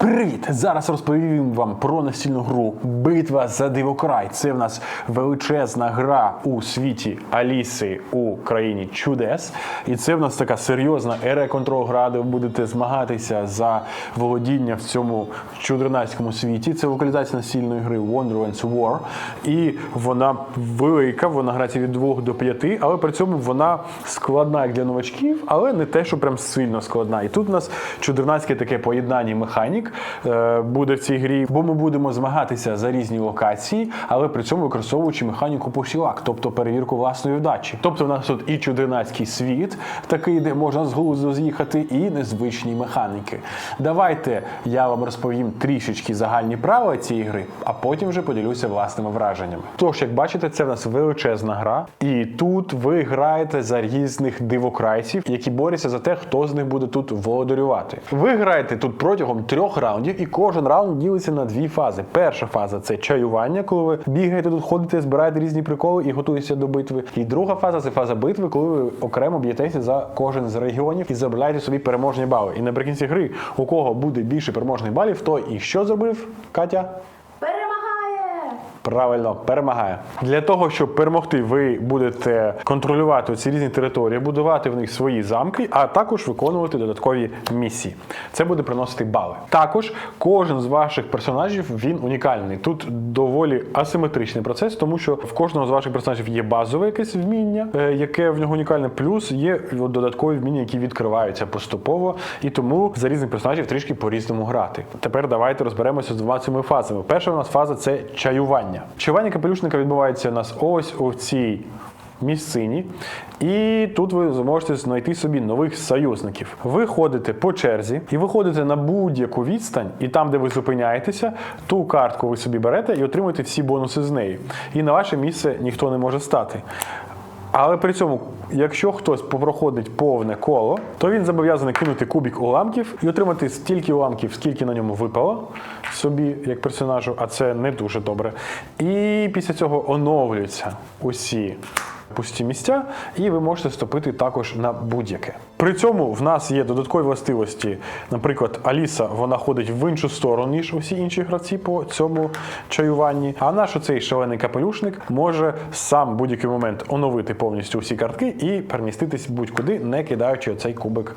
Привіт! Зараз розповім вам про настільну гру Битва за Дивокрай. Це в нас величезна гра у світі Аліси у країні чудес. І це в нас така серйозна ере контрол гра, де ви будете змагатися за володіння в цьому чудернацькому світі. Це локалізація настільної гри Wonderlands War. І вона велика, вона грається від 2 до 5, але при цьому вона складна як для новачків, але не те, що прям сильно складна. І тут у нас чудернацьке таке поєднання механік е, буде в цій грі, бо ми будемо змагатися за різні локації, але при цьому використовуючи механіку посілак, тобто перевірку власної вдачі. Тобто, у нас тут і чудернацький світ, такий, де можна з глузду з'їхати, і незвичні механіки. Давайте я вам розповім трішечки загальні правила цієї гри, а потім вже поділюся власними враженнями. Тож, як бачите, це в нас величезна гра, і тут ви граєте за різних дивокрайців, які борються за те, хто з них буде тут володарювати. Ви граєте тут протягом трьох раундів, і кожен раунд ділиться на дві фази. Перша фаза це чаювання, коли ви бігаєте тут, ходите, збираєте різні приколи і готуєтеся до битви. І друга фаза це фаза битви, коли ви окремо б'єтеся за кожен з регіонів і заробляєте собі переможні бали. І наприкінці гри, у кого буде більше переможних балів, той і що зробив Катя? Правильно, перемагає. Для того, щоб перемогти, ви будете контролювати ці різні території, будувати в них свої замки, а також виконувати додаткові місії. Це буде приносити бали. Також кожен з ваших персонажів він унікальний. Тут доволі асиметричний процес, тому що в кожного з ваших персонажів є базове якесь вміння, е, яке в нього унікальне, плюс є додаткові вміння, які відкриваються поступово, і тому за різних персонажів трішки по-різному грати. Тепер давайте розберемося з двома цими фазами. Перша у нас фаза це чаювання. Чаювання капелюшника відбувається у нас ось у цій місцині, і тут ви зможете знайти собі нових союзників. Ви ходите по черзі і виходите на будь-яку відстань, і там, де ви зупиняєтеся, ту картку ви собі берете і отримуєте всі бонуси з неї. І на ваше місце ніхто не може стати. Але при цьому, якщо хтось попроходить повне коло, то він зобов'язаний кинути кубік уламків і отримати стільки уламків, скільки на ньому випало собі як персонажу, а це не дуже добре. І після цього оновлюються усі. Пусті місця, і ви можете ступити також на будь-яке. При цьому в нас є додаткові властивості. Наприклад, Аліса вона ходить в іншу сторону, ніж усі інші гравці по цьому чаюванні. А наш оцей шалений капелюшник може сам в будь-який момент оновити повністю всі картки і переміститись будь-куди, не кидаючи оцей кубик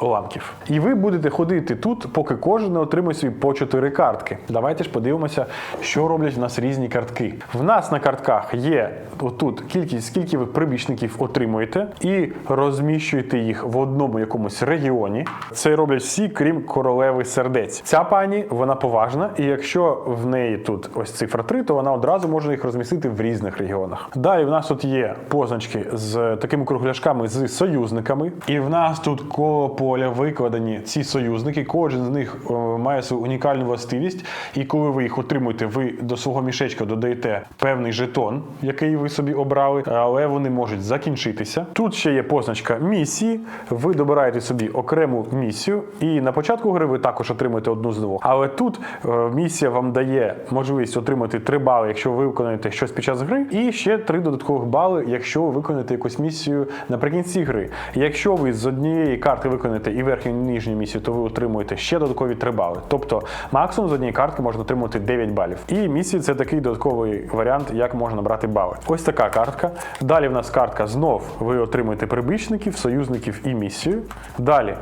уламків. І ви будете ходити тут, поки кожен не отримує свої по 4 картки. Давайте ж подивимося, що роблять в нас різні картки. В нас на картках є отут кількість, скільки ви прибічників отримуєте, і розміщуєте їх в одному якомусь регіоні. Це роблять всі, крім королеви сердець. Ця пані вона поважна, і якщо в неї тут ось цифра 3, то вона одразу може їх розмістити в різних регіонах. Далі в нас тут є позначки з такими кругляшками з союзниками, і в нас тут коло поля викладені ці союзники. Кожен з них е, має свою унікальну властивість. І коли ви їх отримуєте, ви до свого мішечка додаєте певний жетон, який ви собі обрали, але вони можуть закінчитися. Тут ще є позначка місії. Ви добираєте собі окрему місію, і на початку гри ви також отримуєте одну з двох. Але тут е, місія вам дає можливість отримати 3 бали, якщо ви виконаєте щось під час гри, і ще 3 додаткових бали, якщо ви виконаєте якусь місію наприкінці гри. Якщо ви з однієї карти виконаєте і верхню і нижню місію, то ви отримуєте ще додаткові 3 бали. Тобто максимум з однієї картки можна отримати 9 балів. І місії це такий додатковий варіант, як можна брати бали. Ось така картка. Далі в нас картка знов ви отримуєте прибічників, союзників і місію. Далі.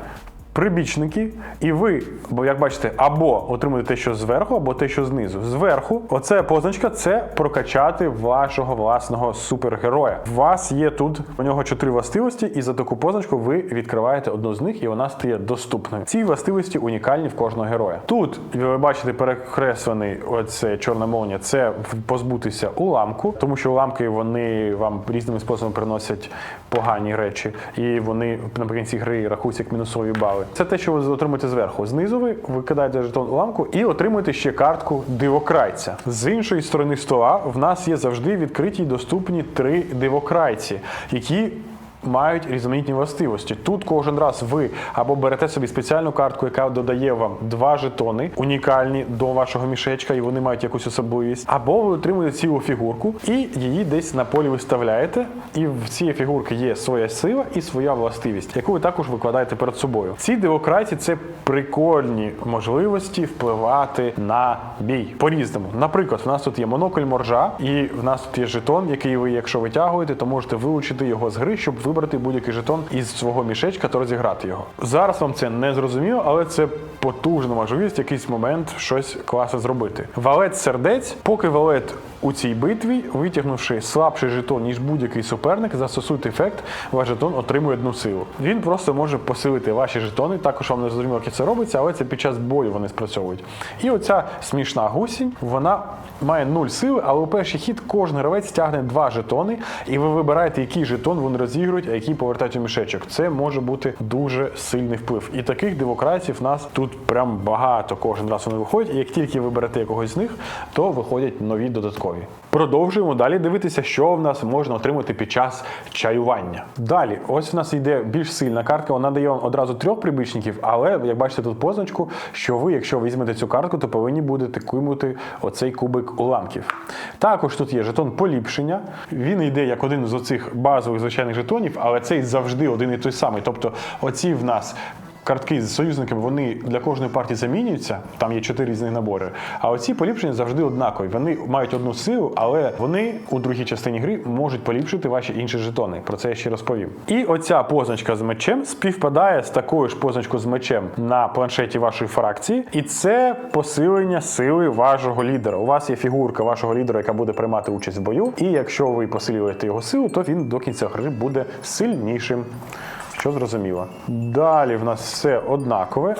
Прибічники, і ви, бо як бачите, або отримуєте те, що зверху, або те, що знизу. Зверху, оце позначка це прокачати вашого власного супергероя. У вас є тут у нього чотири властивості, і за таку позначку ви відкриваєте одну з них, і вона стає доступною. Ці властивості унікальні в кожного героя. Тут ви бачите перекреслений оце чорна молнія, це позбутися уламку, тому що уламки вони вам різними способами приносять погані речі, і вони наприкінці гри рахуються як мінусові бали. Це те, що ви отримуєте зверху. Знизу ви викидаєте жетон уламку і отримуєте ще картку дивокрайця. З іншої сторони стола в нас є завжди відкриті й доступні три дивокрайці, які мають різноманітні властивості. Тут кожен раз ви або берете собі спеціальну картку, яка додає вам два жетони, унікальні до вашого мішечка, і вони мають якусь особливість, або ви отримуєте цілу фігурку і її десь на полі виставляєте. І в цій фігурки є своя сила і своя властивість, яку ви також викладаєте перед собою. Ці демократії це прикольні можливості впливати на бій по-різному. Наприклад, в нас тут є монокль моржа, і в нас тут є жетон, який ви, якщо витягуєте, то можете вилучити його з гри, щоб вибрати будь-який жетон із свого мішечка та розіграти його. Зараз вам це не зрозуміло, але це потужна можливість в якийсь момент щось класне зробити. Валет сердець, поки валет у цій битві, витягнувши слабший жетон, ніж будь-який суперник, застосуйте ефект, ваш жетон отримує одну силу. Він просто може посилити ваші жетони. Також вам не зрозуміло, як це робиться, але це під час бою вони спрацьовують. І оця смішна гусінь, вона має нуль сили, але у перший хід кожен гравець тягне два жетони, і ви вибираєте, який жетон вони розігрують, а який повертають у мішечок. Це може бути дуже сильний вплив. І таких демократів нас тут прям багато. Кожен раз вони виходять. І як тільки ви берете якогось з них, то виходять нові додаткові. Продовжуємо далі дивитися, що в нас можна отримати під час чаювання. Далі, ось в нас йде більш сильна картка. Вона дає вам одразу трьох прибічників, але як бачите тут позначку, що ви, якщо візьмете цю картку, то повинні будете кинути оцей кубик уламків. Також тут є жетон поліпшення. Він йде як один з оцих базових звичайних жетонів, але цей завжди один і той самий. Тобто, оці в нас. Картки з союзниками вони для кожної партії замінюються. Там є чотири різні набори. А оці поліпшення завжди однакові. Вони мають одну силу, але вони у другій частині гри можуть поліпшити ваші інші жетони. Про це я ще розповім. І оця позначка з мечем співпадає з такою ж позначкою з мечем на планшеті вашої фракції, і це посилення сили вашого лідера. У вас є фігурка вашого лідера, яка буде приймати участь в бою. І якщо ви посилюєте його силу, то він до кінця гри буде сильнішим. Що зрозуміло. Далі в нас все однакове.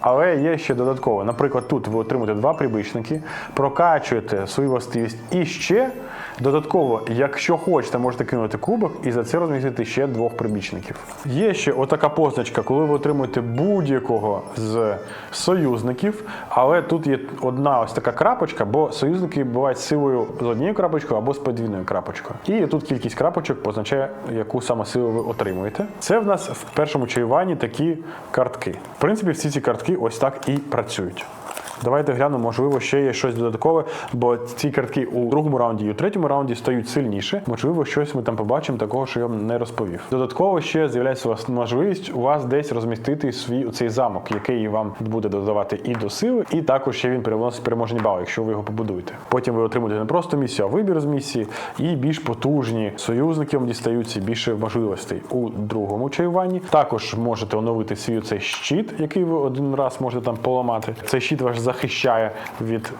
Але є ще додатково. Наприклад, тут ви отримуєте два прибичники, прокачуєте свою властивість. І ще додатково, якщо хочете, можете кинути кубок і за це розмістити ще двох прибічників. Є ще отака позначка, коли ви отримуєте будь-якого з союзників, але тут є одна ось така крапочка, бо союзники бувають силою з однією крапочкою або з подвійною крапочкою. І тут кількість крапочок позначає, яку саме силу ви отримуєте. Це в нас в першому чаюванні такі картки. В принципі, всі ці картки ось так і працюють. Давайте глянемо, можливо, ще є щось додаткове, бо ці картки у другому раунді і у третьому раунді стають сильніше. Можливо, щось ми там побачимо такого, що я вам не розповів. Додатково ще з'являється у вас можливість у вас десь розмістити свій цей замок, який вам буде додавати і до сили, і також ще він переносить переможні бали, якщо ви його побудуєте. Потім ви отримуєте не просто місію, а вибір з місії, і більш потужні союзники вам дістаються більше можливостей у другому чаюванні. Також можете оновити свій цей щит, який ви один раз можете там поламати. Цей щит ваш захищає від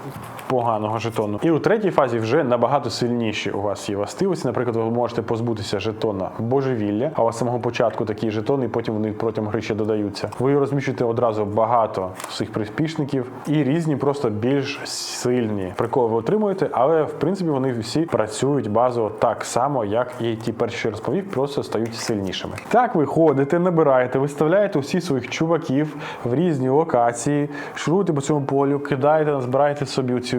поганого жетону. І у третій фазі вже набагато сильніші у вас є властивості. Наприклад, ви можете позбутися жетона божевілля, а у вас з самого початку такі жетони, і потім вони протягом гри ще додаються. Ви розміщуєте одразу багато своїх приспішників і різні, просто більш сильні приколи ви отримуєте, але в принципі вони всі працюють базово так само, як і ті перші, що розповів, просто стають сильнішими. Так ви ходите, набираєте, виставляєте усі своїх чуваків в різні локації, шуруєте по цьому полю, кидайте, збирайте собі ці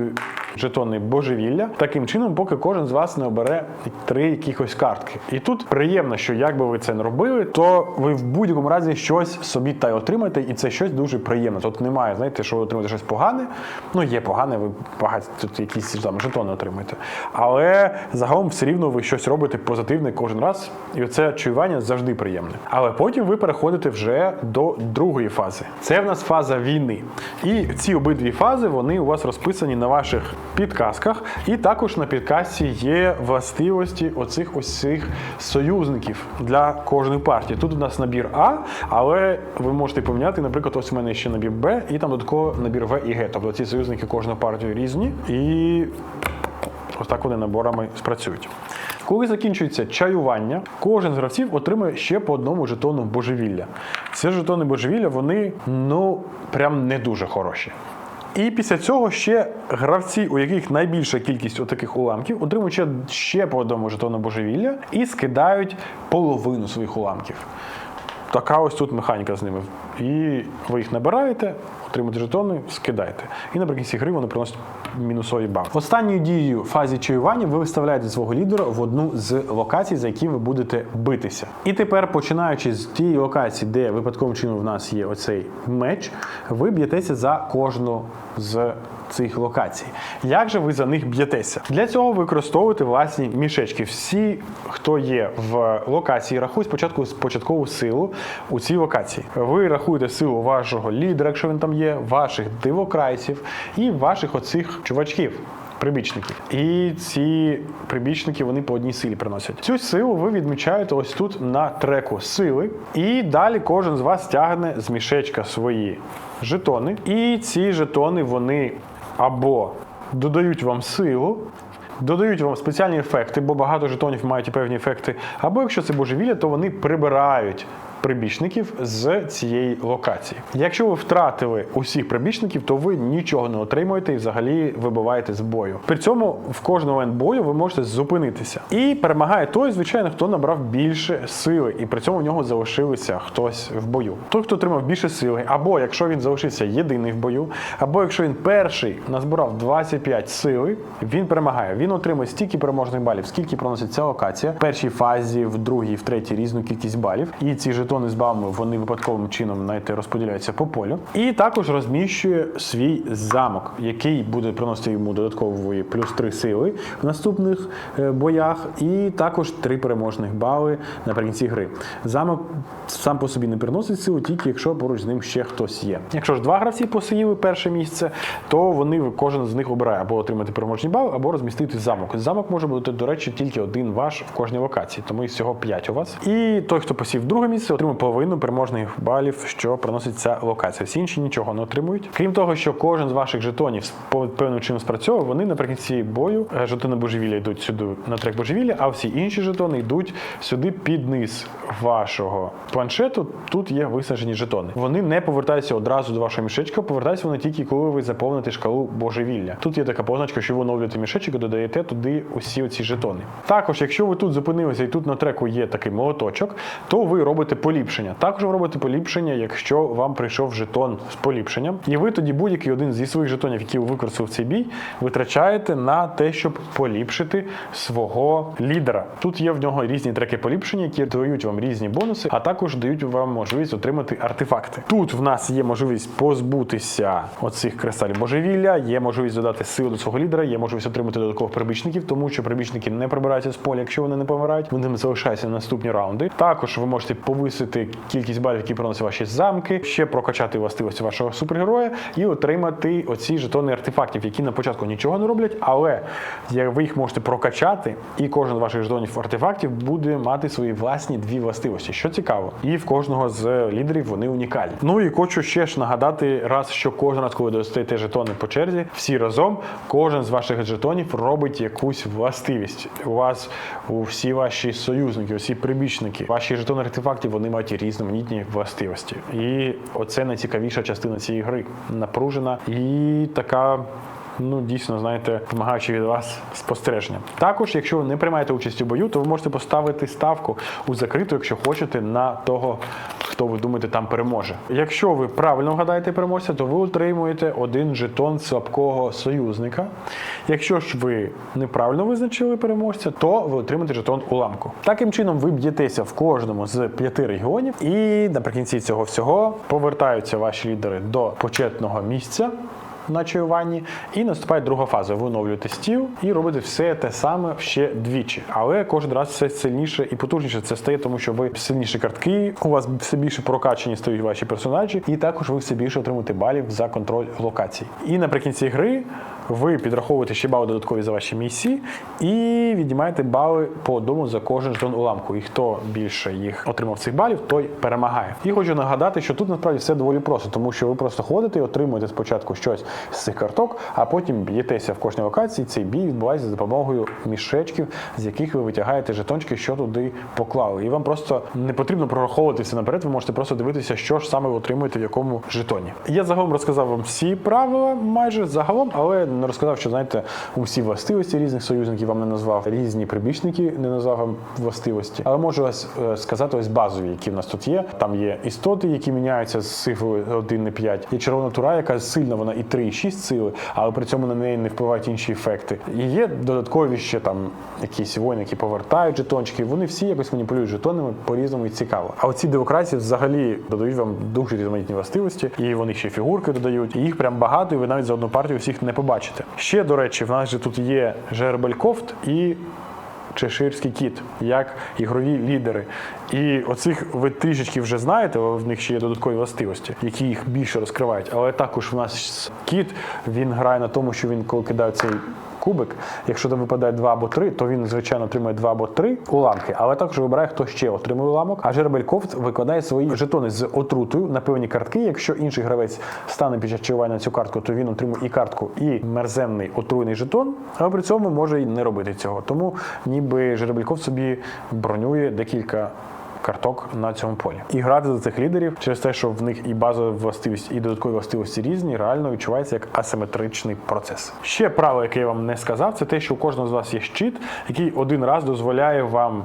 жетони божевілля. Таким чином, поки кожен з вас не обере три якихось картки. І тут приємно, що як би ви це не робили, то ви в будь-якому разі щось собі та й отримаєте, і це щось дуже приємне. Тут немає, знаєте, що ви отримаєте щось погане. Ну, є погане, ви багато тут якісь там жетони отримуєте. Але загалом все рівно ви щось робите позитивне кожен раз, і це чуювання завжди приємне. Але потім ви переходите вже до другої фази. Це в нас фаза війни. І ці обидві фази вони у вас розписані на ваших підказках, і також на підказці є властивості оцих ось цих союзників для кожної партії. Тут у нас набір А, але ви можете поміняти, наприклад, ось у мене ще набір Б, і там додатково набір В і Г. Тобто ці союзники кожної партії різні, і ось так вони наборами спрацюють. Коли закінчується чаювання, кожен з гравців отримує ще по одному жетону божевілля. Ці жетони божевілля, вони ну прям не дуже хороші. І після цього ще гравці, у яких найбільша кількість таких уламків, отримують ще по одному жетону божевілля і скидають половину своїх уламків. Така ось тут механіка з ними. І ви їх набираєте, отримати жетони, скидайте. І наприкінці гри вони приносять мінусові бали. Останньою дією фазі чаювання ви виставляєте свого лідера в одну з локацій, за які ви будете битися. І тепер, починаючи з тієї локації, де випадковим чином в нас є оцей меч, ви б'єтеся за кожну з цих локацій. Як же ви за них б'єтеся? Для цього ви використовуєте власні мішечки. Всі, хто є в локації, рахують спочатку початкову силу у цій локації. Ви рахуєте силу вашого лідера, якщо він там є, ваших дивокрайців і ваших оцих чувачків. Прибічників. І ці прибічники вони по одній силі приносять. Цю силу ви відмічаєте ось тут на треку сили. І далі кожен з вас тягне з мішечка свої жетони. І ці жетони вони або додають вам силу. Додають вам спеціальні ефекти, бо багато жетонів мають певні ефекти. Або якщо це божевілля, то вони прибирають прибічників з цієї локації. Якщо ви втратили усіх прибічників, то ви нічого не отримуєте і взагалі вибиваєте з бою. При цьому в кожному момент бою ви можете зупинитися. І перемагає той, звичайно, хто набрав більше сили, і при цьому в нього залишилися хтось в бою. Той, хто отримав більше сили, або якщо він залишився єдиний в бою, або якщо він перший назбирав 25 сили, він перемагає. Він отримує стільки переможних балів, скільки проносить ця локація. В першій фазі, в другій, в третій різну кількість балів. І ці жетони з балами вони випадковим чином знаєте, розподіляються по полю. І також розміщує свій замок, який буде приносити йому додаткової плюс 3 сили в наступних е, боях, і також 3 переможних бали наприкінці гри. Замок сам по собі не приносить силу, тільки якщо поруч з ним ще хтось є. Якщо ж два гравці посіяли перше місце, то вони кожен з них обирає або отримати переможний бал, або розмістити замок. Замок може бути, до речі, тільки один ваш в кожній локації, тому їх всього 5 у вас. І той, хто посів друге місце, отримує половину переможних балів, що приносить ця локація. Всі інші нічого не отримують. Крім того, що кожен з ваших жетонів по певним чином спрацьовує, вони наприкінці бою е, жетони божевілля йдуть сюди на трек божевілля, а всі інші жетони йдуть сюди під низ вашого планшету. Тут є висаджені жетони. Вони не повертаються одразу до вашого мішечка, повертаються вони тільки коли ви заповните шкалу божевілля. Тут є така позначка, що ви оновлюєте мішечок і додаєте туди усі оці жетони. Також, якщо ви тут зупинилися і тут на треку є такий молоточок, то ви робите поліпшення. Також ви робите поліпшення, якщо вам прийшов жетон з поліпшенням, і ви тоді будь-який один зі своїх жетонів, які ви використали в цей бій, витрачаєте на те, щоб поліпшити свого лідера. Тут є в нього різні треки поліпшення, які дають вам різні бонуси, а також дають вам можливість отримати артефакти. Тут в нас є можливість позбутися оцих кристалів божевілля, є можливість додати силу до свого лідера, є можливість отримати додаткових прибічників, тому що прибічники не прибираються з поля, якщо вони не помирають, вони залишаються на наступні раунди. Також ви можете повисити кількість балів, які приносять ваші замки, ще прокачати властивості вашого супергероя і отримати оці жетони артефактів, які на початку нічого не роблять, але ви їх можете прокачати, і кожен з ваших жетонів артефактів буде мати свої власні дві властивості, що цікаво. І в кожного з лідерів вони унікальні. Ну і хочу ще ж нагадати раз, що кожен раз, коли достаєте жетони по черзі, всі разом, кожен з ваших жетонів робить якусь властивість. У вас у всі ваші союзники, усі прибічники, ваші жетони артефактів, вони мають різноманітні властивості. І оце найцікавіша частина цієї гри. Напружена і така. Ну, дійсно, знаєте, вимагаючи від вас спостереження. Також, якщо ви не приймаєте участь у бою, то ви можете поставити ставку у закриту, якщо хочете, на того, хто ви думаєте там переможе. Якщо ви правильно вгадаєте переможця, то ви отримуєте один жетон слабкого союзника. Якщо ж ви неправильно визначили переможця, то ви отримаєте жетон уламку. Таким чином, ви б'єтеся в кожному з п'яти регіонів, і наприкінці цього всього повертаються ваші лідери до почетного місця на чаюванні, і наступає друга фаза. Ви оновлюєте стіл і робите все те саме ще двічі. Але кожен раз все сильніше і потужніше це стає, тому що ви сильніші картки, у вас все більше прокачені стають ваші персонажі, і також ви все більше отримуєте балів за контроль локацій. І наприкінці гри ви підраховуєте ще бали додаткові за ваші місії і віднімаєте бали по одному за кожен жетон уламку. І хто більше їх отримав цих балів, той перемагає. І хочу нагадати, що тут насправді все доволі просто, тому що ви просто ходите і отримуєте спочатку щось з цих карток, а потім б'єтеся в кожній локації. Цей бій відбувається за допомогою мішечків, з яких ви витягаєте жетончики, що туди поклали. І вам просто не потрібно прораховувати все наперед. Ви можете просто дивитися, що ж саме ви отримуєте в якому жетоні. Я загалом розказав вам всі правила, майже загалом, але не розказав, що знаєте, усі властивості різних союзників вам не назвав, різні прибічники не назвав вам властивості. Але можу ось е, сказати ось базові, які в нас тут є. Там є істоти, які міняються з цифрою 1 і 5. Є червона тура, яка сильна, вона і 3, і 6 сили, але при цьому на неї не впливають інші ефекти. І є додаткові ще там якісь воїни, які повертають жетончики. Вони всі якось маніпулюють жетонами по-різному і цікаво. А оці демократії взагалі додають вам дуже різноманітні властивості, і вони ще фігурки додають. І їх прям багато, і ви навіть за одну партію всіх не побачите. Ще до речі, в нас же тут є Жербелькофт і Чеширський кіт, як ігрові лідери. І оцих ви трішечки вже знаєте, але в них ще є додаткові властивості, які їх більше розкривають. Але також в нас кіт він грає на тому, що він коли кидає цей. Кубик, якщо там випадає 2 або 3, то він, звичайно, отримує 2 або 3 уламки, але також вибирає, хто ще отримує уламок. А Жербелькофт викладає свої жетони з отрутою на певні картки. Якщо інший гравець стане під час чаювання цю картку, то він отримує і картку, і мерземний отруйний жетон, але при цьому може і не робити цього. Тому ніби Жеребельков собі бронює декілька. Карток на цьому полі і грати за цих лідерів через те, що в них і базова властивість, і додаткові властивості різні, реально відчувається як асиметричний процес. Ще правило, яке я вам не сказав, це те, що у кожного з вас є щит, який один раз дозволяє вам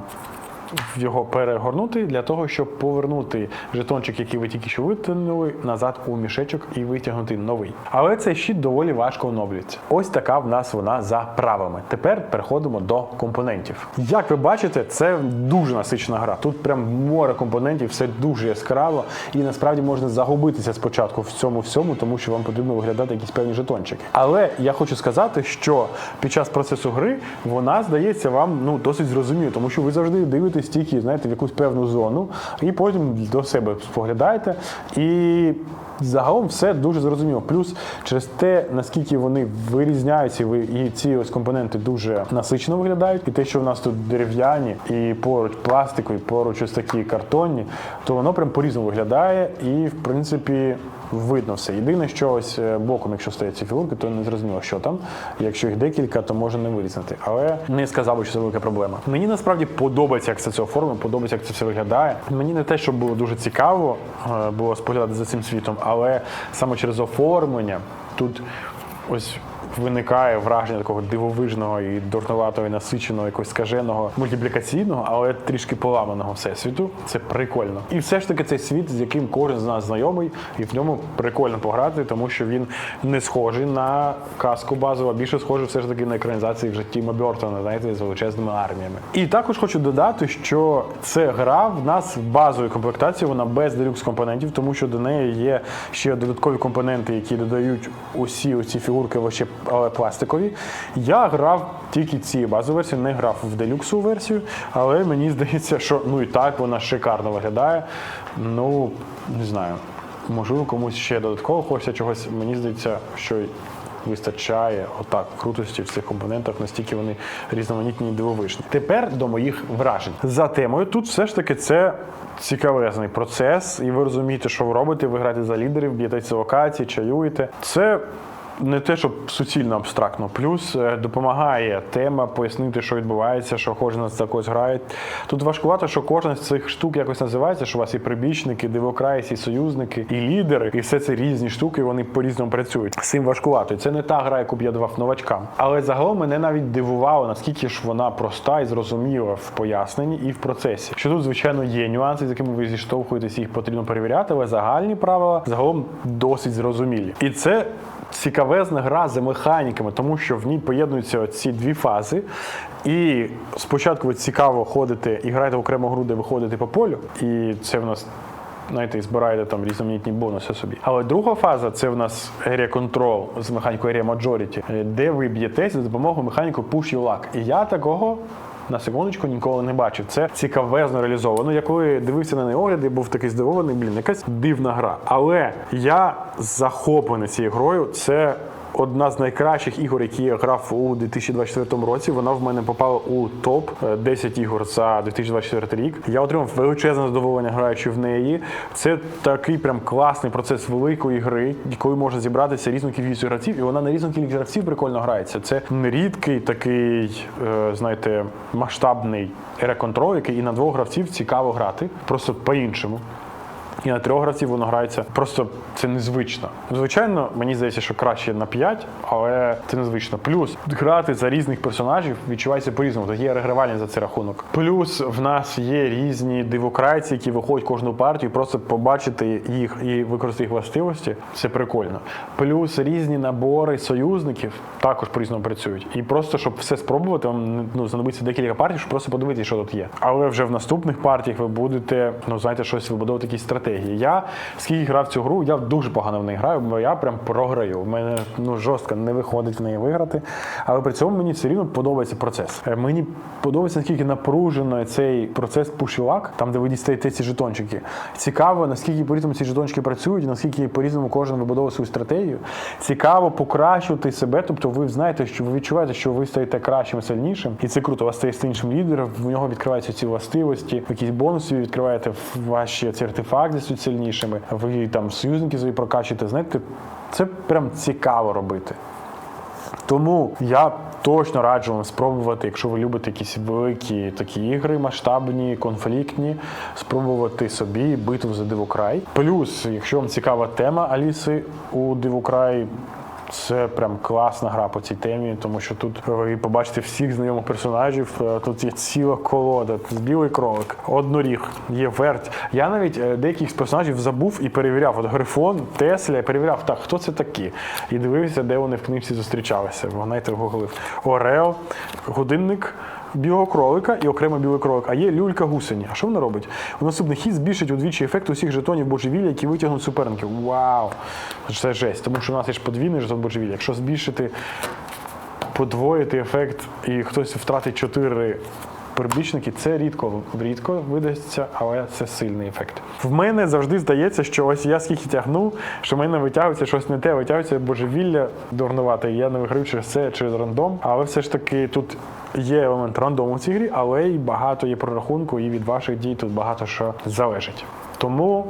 його перегорнути для того, щоб повернути жетончик, який ви тільки що витягнули, назад у мішечок і витягнути новий. Але цей щит доволі важко оновлюється. Ось така в нас вона за правилами. Тепер переходимо до компонентів. Як ви бачите, це дуже насичена гра. Тут прям море компонентів, все дуже яскраво, і насправді можна загубитися спочатку в цьому всьому, тому що вам потрібно виглядати якісь певні жетончики. Але я хочу сказати, що під час процесу гри вона здається вам ну досить зрозуміло, тому що ви завжди дивитесь тільки знаєте в якусь певну зону, і потім до себе споглядаєте. І загалом все дуже зрозуміло. Плюс через те, наскільки вони вирізняються, і ці ось компоненти дуже насичено виглядають, і те, що в нас тут дерев'яні, і поруч пластикові, поруч ось такі картонні, то воно прям по-різному виглядає, і в принципі. Видно все. Єдине, що ось е, боком, якщо стоять ці фігурки, то не зрозуміло, що там. Якщо їх декілька, то може не вирізнити. Але не сказав що це велика проблема. Мені насправді подобається, як це все оформлено, подобається, як це все виглядає. Мені не те, щоб було дуже цікаво е, було споглядати за цим світом, але саме через оформлення тут ось. Виникає враження такого дивовижного і дурнуватого, і насиченого, якогось скаженого, мультиплікаційного, але трішки поламаного всесвіту. Це прикольно. І все ж таки цей світ, з яким кожен з нас знайомий, і в ньому прикольно пограти, тому що він не схожий на казку базову, а більше схожий все ж таки на екранізації в житті Тіма Бертона, знаєте, з величезними арміями. І також хочу додати, що це гра в нас в базовій комплектації, вона без делюкс компонентів, тому що до неї є ще додаткові компоненти, які додають усі оці фігурки лише але пластикові. Я грав тільки ці базові версії, не грав в делюксову версію, але мені здається, що ну і так вона шикарно виглядає. Ну, не знаю. Можливо, комусь ще додатково хочеться чогось. Мені здається, що вистачає отак крутості в цих компонентах, настільки вони різноманітні і дивовижні. Тепер до моїх вражень. За темою тут все ж таки це цікавезний процес, і ви розумієте, що ви робите. Ви граєте за лідерів, б'єтеся локації, чаюєте. Це не те, щоб суцільно абстрактно. Плюс е, допомагає тема пояснити, що відбувається, що кожен з також грає. Тут важкувато, що кожна з цих штук якось називається, що у вас і прибічники, дивокрайці, і союзники, і лідери, і все це різні штуки, вони по-різному працюють. З цим важкувато. І це не та гра, яку б я давав новачкам. Але загалом мене навіть дивувало, наскільки ж вона проста і зрозуміла в поясненні і в процесі. Що тут, звичайно, є нюанси, з якими ви зіштовхуєтесь, їх потрібно перевіряти, але загальні правила загалом досить зрозумілі. І це цікавезна гра за механіками, тому що в ній поєднуються ці дві фази. І спочатку ви цікаво ходите і граєте в окрему гру, де ви по полю, і це в нас. Знаєте, і збираєте там різноманітні бонуси собі. Але друга фаза це в нас Area Control з механікою Area Majority, е, де ви б'єтесь за допомогою механіки Push Your Luck. І я такого на секундочку ніколи не бачив. Це цікавезно реалізовано. Я коли дивився на неї огляди, був такий здивований, блін, якась дивна гра. Але я захоплений цією грою. Це одна з найкращих ігор, які я грав у 2024 році. Вона в мене попала у топ е, 10 ігор за 2024 рік. Я отримав величезне задоволення, граючи в неї. Це такий прям класний процес великої гри, коли можна зібратися різну кількість гравців, і вона на різну кількість гравців прикольно грається. Це рідкий такий, е, знаєте, масштабний реконтрол, який і на двох гравців цікаво грати, просто по-іншому. І на трьох гравців воно грається. Просто це незвично. Звичайно, мені здається, що краще на 5, але це незвично. Плюс грати за різних персонажів відчувається по-різному. Є регравальні за цей рахунок. Плюс в нас є різні дивокрайці, які виходять кожну партію, просто побачити їх і використати їх властивості. Це прикольно. Плюс різні набори союзників також по-різному працюють. І просто щоб все спробувати, вам ну, знадобиться декілька партій, щоб просто подивитися, що тут є. Але вже в наступних партіях ви будете, ну знаєте, щось вибудовувати якісь стратегії. Я скільки грав цю гру, я дуже погано в неї граю, бо я прям програю. У мене ну жорстко не виходить в неї виграти. Але при цьому мені все рівно подобається процес. Е, Мені подобається наскільки напружено цей процес пушілак, там де ви дістаєте ці жетончики. Цікаво, наскільки по-різному ці жетончики працюють, наскільки по-різному кожен вибудовує свою стратегію. Цікаво покращувати себе, тобто ви знаєте, що ви відчуваєте, що ви стаєте кращим, сильнішим, і це круто. У вас стає сильнішим лідером, в нього відкриваються ці властивості, якісь бонуси відкриваєте ваші ці артефакти стають сильнішими. Ви там союзники свої прокачуєте. Знаєте, це прям цікаво робити. Тому я точно раджу вам спробувати, якщо ви любите якісь великі такі ігри, масштабні, конфліктні, спробувати собі битву за дивокрай. Плюс, якщо вам цікава тема Аліси у дивокрай. Це прям класна гра по цій темі, тому що тут ви побачите всіх знайомих персонажів. Е, Тут є ціла колода, тут білий кролик, одноріг, є верть. Я навіть е, деяких з персонажів забув і перевіряв. От Грифон, Тесля, я перевіряв, так, хто це такі? І дивився, де вони в книжці зустрічалися. Вона й гуглив. Орео, годинник. Білого кролика і окремо білий кролик, а є люлька гусені. А що вона робить? Вона наступний хід збільшить удвічі ефект усіх жетонів божевілля, які витягнуть суперників. Вау! Це жесть, тому що у нас є ж подвійний жетон божевілля. Якщо збільшити, подвоїти ефект і хтось втратить 4 прибічники, це рідко рідко видасться, але це сильний ефект. В мене завжди здається, що ось я скільки тягну, що в мене витягується щось не те, витягується божевілля дурнувати. Я не виграю через це через рандом. Але все ж таки тут є елемент рандому в цій грі, але й багато є прорахунку, і від ваших дій тут багато що залежить. Тому.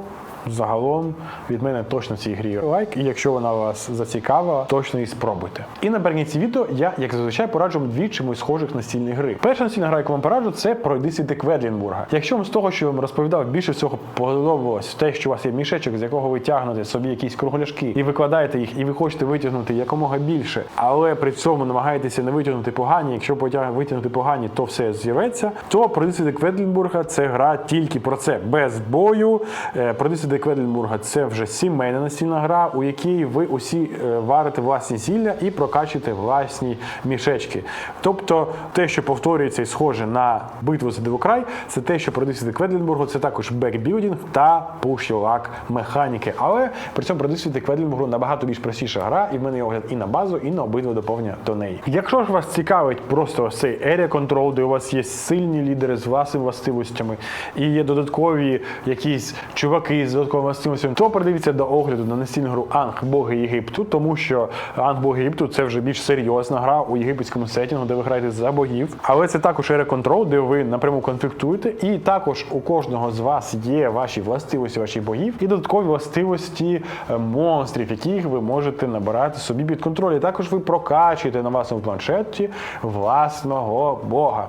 Загалом від мене точно цій грі лайк, і якщо вона вас зацікавила, точно її спробуйте. І наприкінці відео я, як зазвичай, пораджу вам дві чимось схожих настільні гри. Перша настільна гра, яку вам пораджу, це пройди світи Кведлінбурга. Якщо вам з того, що я вам розповідав, більше всього подобалось те, що у вас є мішечок, з якого ви тягнете собі якісь кругляшки і викладаєте їх, і ви хочете витягнути якомога більше, але при цьому намагаєтеся не витягнути погані. Якщо потяг- витягнути погані, то все зірветься. То пройди світи Кведлінбурга це гра тільки про це, без бою. Е, Пройди світи Кведлінбурга це вже сімейна настільна гра, у якій ви усі е, варите власні зілля і прокачуєте власні мішечки. Тобто те, що повторюється і схоже на битву за дивокрай, це те, що пройди світи Кведлінбургу, це також бекбілдінг та пушілак механіки. Але при цьому пройди світи набагато більш простіша гра, і в мене є огляд і на базу, і на обидва доповнення до неї. Якщо ж вас цікавить просто цей area control, де у вас є сильні лідери з власними властивостями, і є додаткові якісь чуваки з додатковими властивостями, то придивіться до огляду на настільну гру Анг Боги Єгипту, тому що Анг Боги Єгипту це вже більш серйозна гра у єгипетському сетінгу, де ви граєте за богів. Але це також area control, де ви напряму конфліктуєте, і також у кожного з вас є ваші властивості ваших богів і додаткові властивості е, монстрів, яких ви можете набирати собі під контроль. І також ви прокачуєте на власному планшеті власного бога.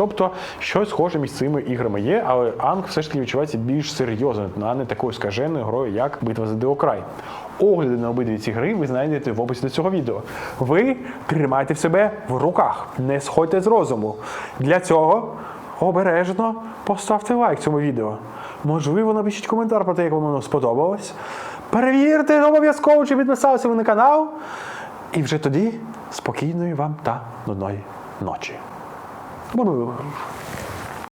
Тобто щось схоже між цими іграми є, але Анг все ж таки відчувається більш серйозно, а не такою скаженою грою, як Битва за Деокрай. Огляди на обидві ці гри ви знайдете в описі до цього відео. Ви тримайте в себе в руках, не сходьте з розуму. Для цього обережно поставте лайк цьому відео. Можливо, напишіть коментар про те, як вам воно сподобалось. Перевірте обов'язково, чи підписалися ви на канал. І вже тоді спокійної вам та нудної ночі. 뿌르르.